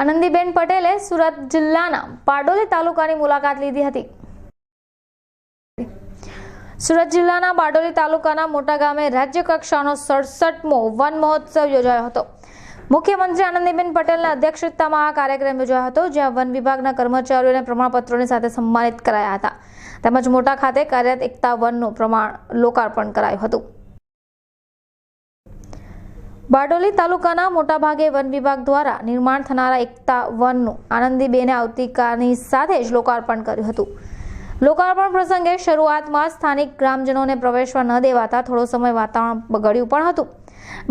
આનંદીબેન પટેલે સુરત જિલ્લાના બારડોલી તાલુકાની મુલાકાત લીધી હતી. સુરત જિલ્લાના બારડોલી તાલુકાના મોટા ગામે રાજ્ય કક્ષાનો સડસઠમો વન મહોત્સવ યોજાયો હતો. મુખ્યમંત્રી આનંદીબેન પટેલના અધ્યક્ષતામાં આ કાર્યક્રમ યોજાયો હતો, જ્યાં વન વિભાગના કર્મચારીઓને પ્રમાણપત્રોની સાથે સન્માનિત કરાયા હતા. તેમજ મોટા ખાતે કાર્યરત એકતા વનનું પ્રમાણ લોકાર્પણ કરાયું હતું. બારડોલી તાલુકાના મોટાભાગે વન વિભાગ દ્વારા નિર્માણ થનારા એકતા વનનું આનંદીબેને આવતીકાલની સાથે જ લોકાર્પણ કર્યું હતું. લોકાર્પણ પ્રસંગે શરૂઆતમાં સ્થાનિક ગ્રામજનોને પ્રવેશવા ન દેવાતા થોડો સમય વાતાવરણ બગડ્યું પણ હતું.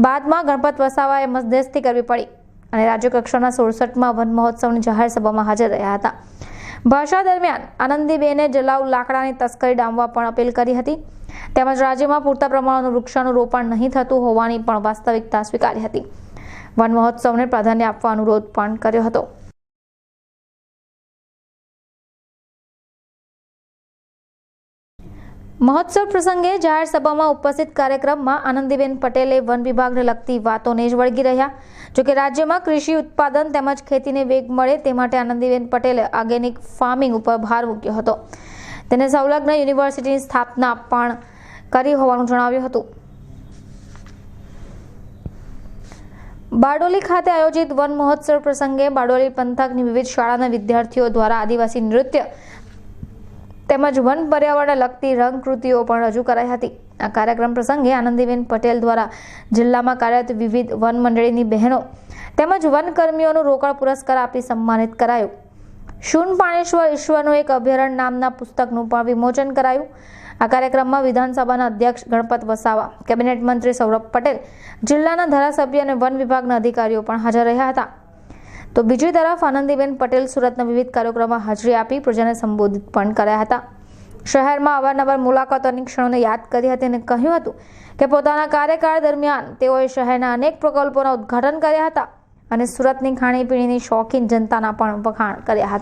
બાદમાં ગણપત વસાવાએ મધ્યસ્થી કરવી પડી અને રાજ્યકક્ષાના સોળસઠમાં વન મહોત્સવની જાહેર સભામાં હાજર રહ્યા હતા. ભાષા દરમિયાન આનંદીબેને જલાઉ લાકડાની તસ્કરી ડામવા પણ અપીલ કરી હતી. તેમજ રાજ્યમાં પૂરતા પ્રમાણનું વૃક્ષોનું રોપણ નહીં થતું હોવાની પણ વાસ્તવિકતા સ્વીકારી હતી. વન મહોત્સવને પ્રાધાન્ય આપવા અનુરોધ પણ કર્યો હતો. મહોત્સવ પ્રસંગે જાહેર સભામાં ઉપસ્થિત કાર્યક્રમમાં આનંદીબેન પટેલે વન વિભાગને લગતી વાતોને જ વળગી રહ્યા. જોકે રાજ્યમાં કૃષિ ઉત્પાદન તેમજ ખેતીને વેગ મળે તે માટે આનંદીબેન પટેલે ઓર્ગેનિક ફાર્મિંગ ઉપર ભાર મૂક્યો હતો. તેને સંલગ્ન યુનિવર્સિટીની સ્થાપના પણ કરી હોવાનું જણાવ્યું હતું. બારડોલી ખાતે આયોજિત વન મહોત્સવ પ્રસંગે બારડોલી પંથકની વિવિધ શાળાના વિદ્યાર્થીઓ દ્વારા આદિવાસી નૃત્ય તેમજ વન પર્યાવરણને લગતી રંગકૃતિઓ પણ રજૂ કરાઈ હતી. આ કાર્યક્રમ પ્રસંગે આનંદીબેન પટેલ દ્વારા જિલ્લામાં કાર્યરત વિવિધ વન મંડળીની બહેનો તેમજ વનકર્મીઓનું રોકડ પુરસ્કાર આપી સન્માનિત કરાયું. શૂન પાણેશ્વર ઈશ્વરનું એક અભયારણ્ય નામના પુસ્તકનું પણ વિમોચન કરાયું. આ કાર્યક્રમમાં વિધાનસભાના અધ્યક્ષ ગણપત વસાવા, કેબિનેટ મંત્રી સૌરભ પટેલ, જિલ્લાના ધારાસભ્ય અને વન વિભાગના અધિકારીઓ પણ હાજર રહ્યા હતા. તો બીજી તરફ આનંદીબેન પટેલ સુરતના વિવિધ કાર્યક્રમમાં હાજરી આપી પ્રજાને સંબોધિત પણ કર્યા હતા. શહેરમાં અવારનવાર મુલાકાતોની ક્ષણોને યાદ કરી હતી અને કહ્યું હતું કે પોતાના કાર્યકાળ દરમિયાન તેઓએ શહેરના અનેક પ્રકલ્પોના ઉદ્ઘાટન કર્યા હતા અને સુરતની ખાણીપીણીની શોખીન જનતાના પણ વખાણ કર્યા હતા.